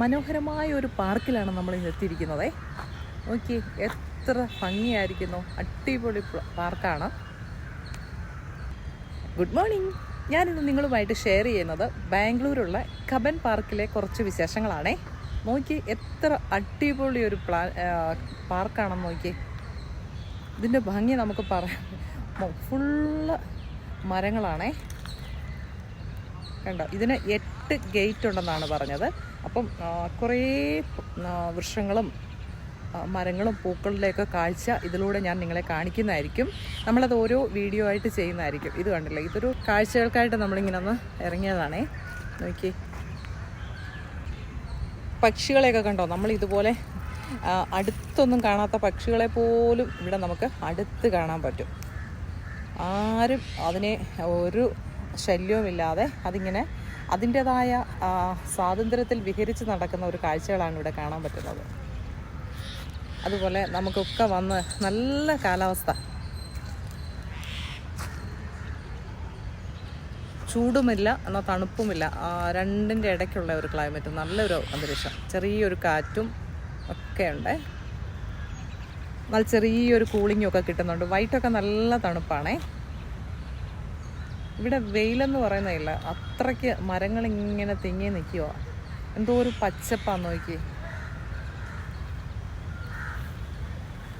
മനോഹരമായ ഒരു പാർക്കിലാണ് നമ്മൾ എത്തിയിരിക്കുന്നത്. നോക്കി എത്ര ഭംഗിയായിരിക്കുന്നു. അടിപൊളി പാർക്കാണ്. ഗുഡ് മോർണിംഗ് ഞാനിന്ന് നിങ്ങളുമായിട്ട് ഷെയർ ചെയ്യുന്നത് ബാംഗ്ലൂരുള്ള കബൻ പാർക്കിലെ കുറച്ച് വിശേഷങ്ങളാണേ. നോക്കി എത്ര അടിപൊളി ഒരു പ്ലാ പാർക്കാണെന്ന് നോക്കി. ഇതിന്റെ ഭംഗി നമുക്ക് പറയാം. ഫുള്ള് മരങ്ങളാണേ. കണ്ടോ ഇതിന് എട്ട് ഗേറ്റ് ഉണ്ടെന്നാണ് പറഞ്ഞത്. അപ്പം കുറേ വൃക്ഷങ്ങളും മരങ്ങളും പൂക്കളുടെയൊക്കെ കാഴ്ച ഇതിലൂടെ ഞാൻ നിങ്ങളെ കാണിക്കുന്നതായിരിക്കും. നമ്മളത് ഓരോ വീഡിയോ ആയിട്ട് ചെയ്യുന്നതായിരിക്കും. ഇത് കണ്ടില്ലേ? ഇതൊരു കാഴ്ചകൾക്കായിട്ട് നമ്മളിങ്ങനെ ഒന്ന് ഇറങ്ങിയതാണേ. നോക്കി പക്ഷികളെയൊക്കെ കണ്ടോ? നമ്മൾ ഇതുപോലെ അടുത്തൊന്നും കാണാത്ത പക്ഷികളെ പോലും ഇവിടെ നമുക്ക് അടുത്ത് കാണാൻ പറ്റും. ആരും അതിനെ ഒരു ശല്യവുമില്ലാതെ അതിങ്ങനെ അതിന്റെതായ സ്വാതന്ത്ര്യത്തിൽ വിഹരിച്ച് നടക്കുന്ന ഒരു കാഴ്ചകളാണ് ഇവിടെ കാണാൻ പറ്റുന്നത്. അതുപോലെ നമുക്കൊക്കെ വന്ന് നല്ല കാലാവസ്ഥ. ചൂടുമില്ല എന്നാൽ തണുപ്പുമില്ല. രണ്ടിന്റെ ഇടയ്ക്കുള്ള ഒരു ക്ലൈമറ്റ് നല്ലൊരു അന്തരീക്ഷം. ചെറിയൊരു കാറ്റും ഒക്കെ ഉണ്ട്. നല്ല ചെറിയൊരു കൂളിങ്ങും ഒക്കെ കിട്ടുന്നുണ്ട്. വൈകിട്ടൊക്കെ നല്ല തണുപ്പാണേ. ഇവിടെ വെയിലെന്ന് പറയുന്നതില്ല അത്രയ്ക്ക് മരങ്ങൾ ഇങ്ങനെ തിങ്ങി നിൽക്കുവോ എന്തോ ഒരു പച്ചപ്പാന്ന് നോക്കി.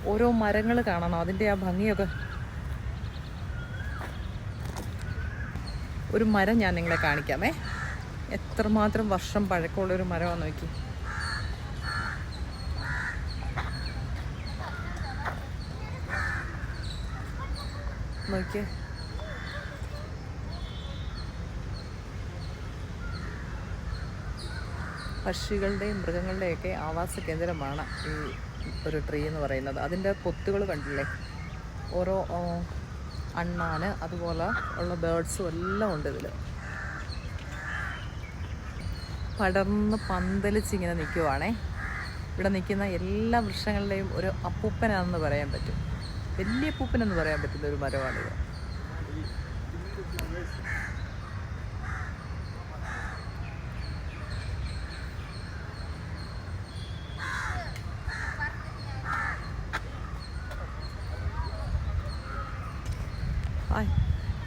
ഓരോ മരങ്ങൾ കാണണം. അതിന്റെ ആ ഭംഗിയൊക്കെ. ഒരു മരം ഞാൻ നിങ്ങളെ കാണിക്കാമേ. എത്രമാത്രം വർഷം പഴക്കമുള്ള ഒരു മരമാണെന്ന് നോക്കി. നോക്കിയേ. പക്ഷികളുടെയും മൃഗങ്ങളുടെയൊക്കെ ആവാസ കേന്ദ്രമാണ് ഈ ഒരു ട്രീ എന്ന് പറയുന്നത്. അതിന്റെ പൊത്തുകൾ കണ്ടില്ലേ? ഓരോ അണ്ണാന് അതുപോലെ ഉള്ള ബേർഡ്സും എല്ലാം ഉണ്ട് ഇതിൽ പടർന്ന് പന്തലിച്ചിങ്ങനെ നിൽക്കുവാണേ ഇവിടെ നിൽക്കുന്ന എല്ലാ വൃക്ഷങ്ങളുടെയും ഒരു അപ്പൂപ്പനാണെന്ന് പറയാൻ പറ്റും. വലിയ അപ്പൂപ്പനെന്ന് പറയാൻ പറ്റുന്ന ഒരു മരമാണിത്.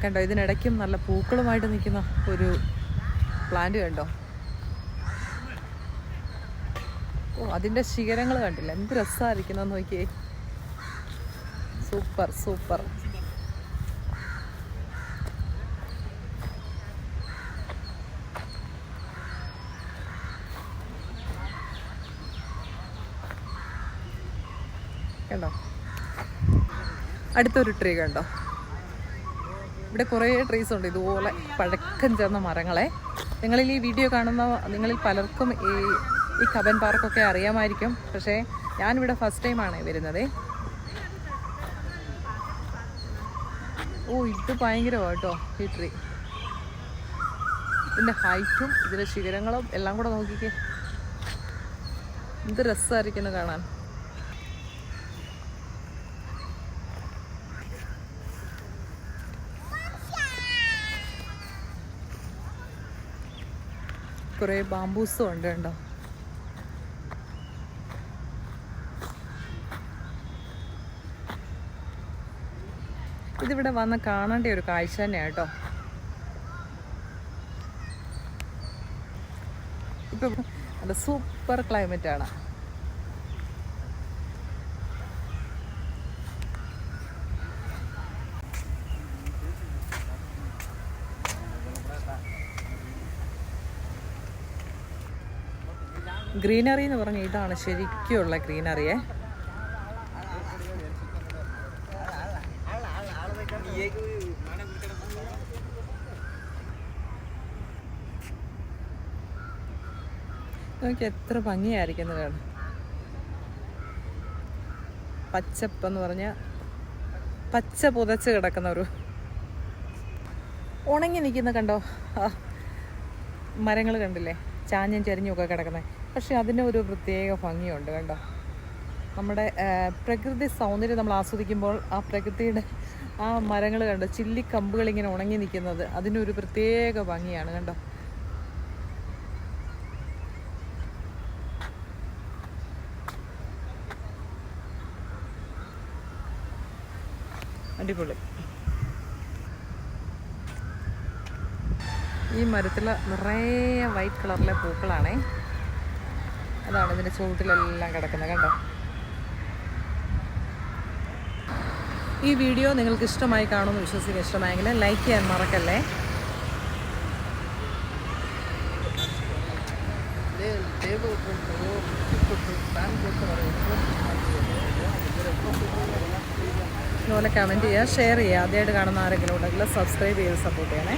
കണ്ടോ ഇതിനിടയ്ക്കും നല്ല പൂക്കളുമായിട്ട് നിൽക്കുന്ന ഒരു പ്ലാന്റ് കണ്ടോ? ഓ അതിന്റെ ശിഖരങ്ങൾ കണ്ടില്ല. എന്ത് രസമായിരിക്കുന്ന നോക്കിയേ. Super super. കണ്ടോ? അടുത്തൊരു ട്രീ കണ്ടോ? ഇവിടെ കുറേ ട്രീസ് ഉണ്ട്. ഇതുപോലെ പഴക്കം ചേർന്ന മരങ്ങളെ. നിങ്ങളിൽ ഈ വീഡിയോ കാണുന്ന നിങ്ങളിൽ പലർക്കും ഈ ഈ കബൻ പാർക്കൊക്കെ അറിയാമായിരിക്കും. പക്ഷേ ഞാനിവിടെ ഫസ്റ്റ് ടൈമാണ് വരുന്നത്. ഓ ഇത് ഭയങ്കരമാണ് കേട്ടോ ഈ ട്രീ ഇതിന്റെ ഹൈറ്റും ഇതിന്റെ ശിഖരങ്ങളും എല്ലാം കൂടെ നോക്കിക്കേ. എന്ത് രസമായിരിക്കുന്നു കാണാൻ. കുറേ ബാംബൂസും ഉണ്ട് കേട്ടോ ഇതിവിടെ വന്ന് കാണേണ്ട ഒരു കാഴ്ച തന്നെയാണ് കേട്ടോ. ഇപ്പൊ നല്ല സൂപ്പർ ക്ലൈമറ്റ് ഗ്രീനറി എന്ന് പറഞ്ഞാൽ ഇതാണ് ശരിക്കുള്ള ഗ്രീനറിയെ. നോക്കി എത്ര ഭംഗിയായിരിക്കുന്നത് പച്ചപ്പ് എന്ന് പറഞ്ഞ പച്ച പുതച്ച് കിടക്കുന്ന ഒരു ഉണങ്ങി നിൽക്കുന്ന കണ്ടോ? മരങ്ങൾ കണ്ടില്ലേ? ചാഞ്ഞും ചരിഞ്ഞും ഒക്കെ കിടക്കുന്നത് പക്ഷെ അതിന് ഒരു പ്രത്യേക ഭംഗിയുണ്ട് കണ്ടോ? നമ്മുടെ പ്രകൃതി സൗന്ദര്യം നമ്മൾ ആസ്വദിക്കുമ്പോൾ ആ പ്രകൃതിയുടെ ആ മരങ്ങൾ കണ്ടോ? ചില്ലിക്കമ്പുകൾ ഇങ്ങനെ ഉണങ്ങി നിൽക്കുന്നത് അതിനൊരു പ്രത്യേക ഭംഗിയാണ് കണ്ടോ? അടിപൊളി. ഈ മരത്തിൽ നിറയെ വൈറ്റ് കളറിലെ പൂക്കളാണേ. അതാണ് ഇതിന്റെ ചുവട്ടിലെല്ലാം കിടക്കുന്നത് കണ്ടോ? ഈ വീഡിയോ നിങ്ങൾക്ക് ഇഷ്ടമായി കാണുമെന്ന് വിശ്വസിക്കുക ഇഷ്ടമായെങ്കിൽ ലൈക്ക് ചെയ്യാൻ മറക്കല്ലേ? ഇതുപോലെ കമന്റ് ചെയ്യുക ഷെയർ ചെയ്യുക ആദ്യമായിട്ട് കാണുന്ന ആരെങ്കിലും ഉണ്ടെങ്കിൽ സബ്സ്ക്രൈബ് ചെയ്ത് സപ്പോർട്ട് ചെയ്യണേ.